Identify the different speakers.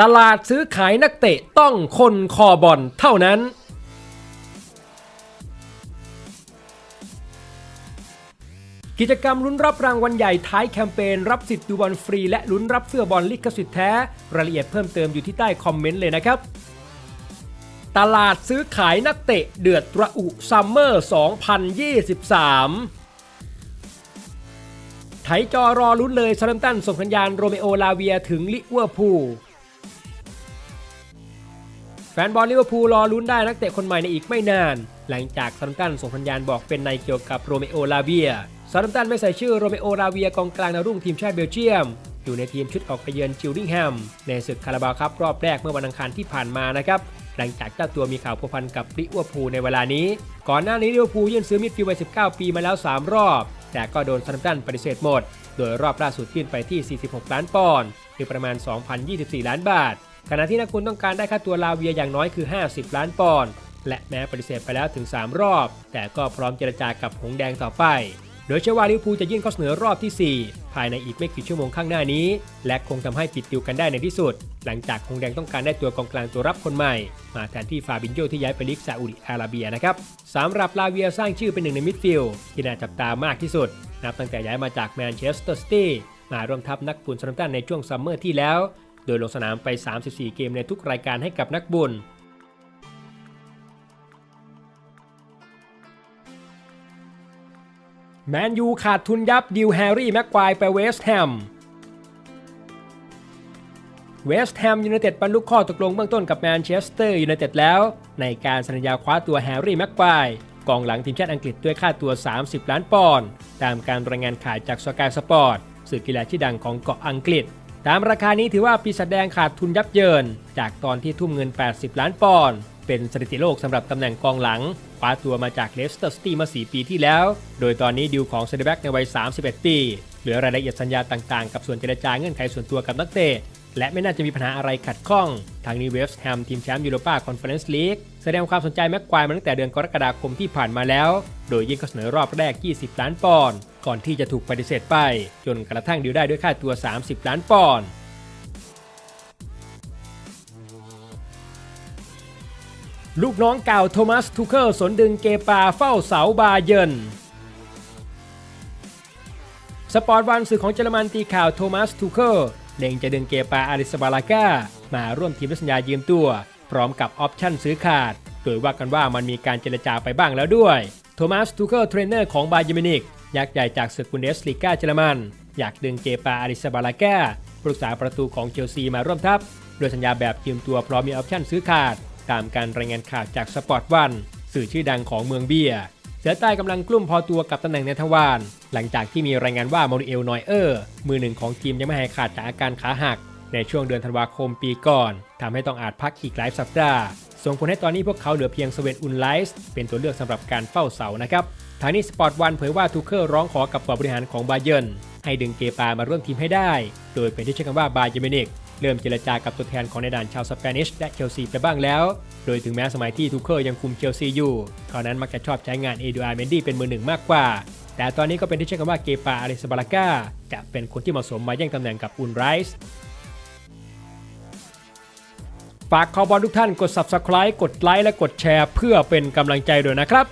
Speaker 1: ตลาดซื้อขายนักเตะต้องคนคอบอลเท่านั้น กิจกรรมลุ้นรับรางวัลใหญ่ท้ายแคมเปญรับสิทธิ์ดูบอลฟรีและลุ้นรับเสื้อบอลลิขสิทธิ์แท้ รายละเอียดเพิ่มเติมอยู่ที่ใต้คอมเมนต์เลยนะครับ ตลาดซื้อขายนักเตะเดือดระอุซัมเมอร์ 2023ไถจอรอลุ้นเลยซาร์มตันส่งสัญญาณโรเมโอลาเวียถึงลิเวอร์พูล แฟนบอลลิเวอร์พูลรอลุ้นได้นักเตะคนใหม่ในอีกไม่นาน หลังจากซาร์ตันส่งสัญญาณบอกเป็นในเกี่ยวกับโรเมโอลาเวียซาร์ตันไม่ใส่ชื่อโรเมโอลาเวียกองกลางดาวรุ่งทีมชาติเบลเยียม อยู่ในทีมชุดออกไปเยือนจิลดิงแฮมในศึกคาราบาวครับรอบแรกเมื่อวันอังคารที่ผ่านมานะครับหลังจากเจ้าตัวมีข่าวพัวพันกับลิเวอร์พูลในเวลานี้ ก่อนหน้านี้ลิเวอร์พูลยื่นซื้อมิดฟิลด์วัย19 ปีมาแล้ว 3 รอบ แต่ก็โดนซาร์มตันปฏิเสธหมด โดยรอบล่าสุดยื่นไปที่ 46 ล้านปอนด์หรือประมาณ 2,024 ล้านบาท ขณะที่นักคุณต้องการได้ค่าตัวลาเวียอย่างน้อยคือ 50 ล้านปอนด์และแม้ปฏิเสธไปแล้วถึง 3 รอบ แต่ก็พร้อมเจรจากับหงแดงต่อไป โดยเชื่อว่าลิเวอร์พูลจะยื่นข้อเสนอรอบที่ 4 ภายในอีกไม่กี่ชั่วโมงข้างหน้านี้ และคงทำให้ปิดติวกันได้ในที่สุด หลังจากหงแดงต้องการได้ตัวกองกลางตัวรับคนใหม่ มาแทนที่ฟาบินโยที่ย้ายไปลีกซาอุดิอาระเบียนะครับสำหรับลาเวียสร้างชื่อเป็นหนึ่งในมิดฟิลด์ที่น่าจับตามากที่สุด นับตั้งแต่ย้ายมาจากแมนเชสเตอร์ซิตี้มาร่วมทัพนักบุญซาร์มตันในช่วงซัมเมอร์ที่แล้ว โดยลงสนามไป 34 เกมในทุกรายการให้กับนักบุญแมนยูขาดทุนยับดิวแฮร์รี่แม็กควายไปเวสต์แฮม เวสต์แฮมยูไนเต็ดบรรลุข้อตกลงเบื้องต้นกับแมนเชสเตอร์ยูไนเต็ดแล้ว ในการสัญญาคว้าตัวแฮร์รี่แม็กควายกองหลังทีมชาติอังกฤษด้วยค่าตัว 30 ล้านปอนด์ตามการรายงานข่าวจากสกายสปอร์ตสื่อกีฬาชื่อดังของเกาะอังกฤษ ตามราคานี้ถือว่าปีศาจแดงขาดทุนยับเยิน จากตอนที่ทุ่มเงิน 80 ล้านปอนด์เป็นสถิติโลกสำหรับตำแหน่งกองหลังคว้าตัวมาจากเลสเตอร์ซิตี้มา 4 ปีที่แล้ว โดยตอนนี้ดิวของเซนเดแบ็กในวัย 31 ปี เหลือรายละเอียดสัญญาต่างๆ กับส่วนเจรจาเงื่อนไขส่วนตัวกับนักเตะ และไม่น่าจะมีปัญหาอะไรขัดข้อง ทางนี้เวสต์แฮมทีมแชมป์ยูโรปาคอนเฟอเรนซ์ลีกแสดงความสนใจแม็กควายมาตั้งแต่เดือนกรกฎาคมที่ผ่านมาแล้ว โดยยื่นข้อเสนอรอบแรก 20 ล้านปอนด์ก่อนที่จะถูกปฏิเสธไป จนกระทั่งดิวได้ด้วยค่าตัว 30 ล้านปอนด์ลูกน้องเก่าโทมัสทูเคิลสนดึงเกปาเฝ้าเสาบาเยินสปอร์ตวันสื่อของเยอรมันตีข่าวโทมัสทูเคิล เล็งจะดึงเกปาอาริสบาลาก้ามาร่วมทีมด้วยสัญญายืมตัว พร้อมกับออปชั่นซื้อขาด โดยว่ากันว่ามันมีการเจรจาไปบ้างแล้วด้วย โทมัสทูเคิลเทรนเนอร์ของบาเยมินิกยักษ์ใหญ่จากศึกบุนเดสลีกาเยอรมัน อยากดึงเกปาอาริสบาลาก้าผู้รักษาประตูของเชลซีมาร่วมทัพ โดยสัญญาแบบยืมตัวพร้อมมีออปชั่นซื้อขาด ตามการรายงานข่าวจากสปอร์ตวันสื่อชื่อดังของเมืองเบียร์เสือใต้กำลังกลุ่มพอตัวกับตำแหน่งในทวาร หลังจากที่มีรายงานว่ามาริเอลนอยเออร์ มือหนึ่งของทีมยังไม่หายขาดจากอาการขาหัก ในช่วงเดือนธันวาคมปีก่อนทำให้ต้องอาจพักอีกหลายสัปดาห์ส่งผลให้ตอนนี้พวกเขาเหลือเพียงสเวนอุนไลส์เป็นตัวเลือกสำหรับการเฝ้าเสานะครับทางนี้สปอร์ตวันเผยว่าทูเคิลร้องขอกับบอร์ดบริหารของบาเยนให้ดึงเกปามาร่วมทีมให้ได้ โดยเป็นที่ใช้คำว่าบาเยร์นมินิกเริ่มเจรจากับตัวแทนของในด่านชาวสเปนิชและเชลซีไปบ้างแล้ว โดยถึงแม้สมัยที่ทูเคิลยังคุมเชลซีอยู่เขานั้นมักจะชอบใช้งานเอดูอาร์เมนดี้เป็นมือหนึ่งมากกว่า แต่ตอนนี้ก็เป็นที่เชื่อกันว่าเกปาอาริสบาลากาจะเป็นคนที่เหมาะสมมาแย่งตำแหน่งกับอุนไรส์ฝากคอบอลทุกท่านกด Subscribe กดไลค์และกดแชร์ เพื่อเป็นกำลังใจด้วยนะครับ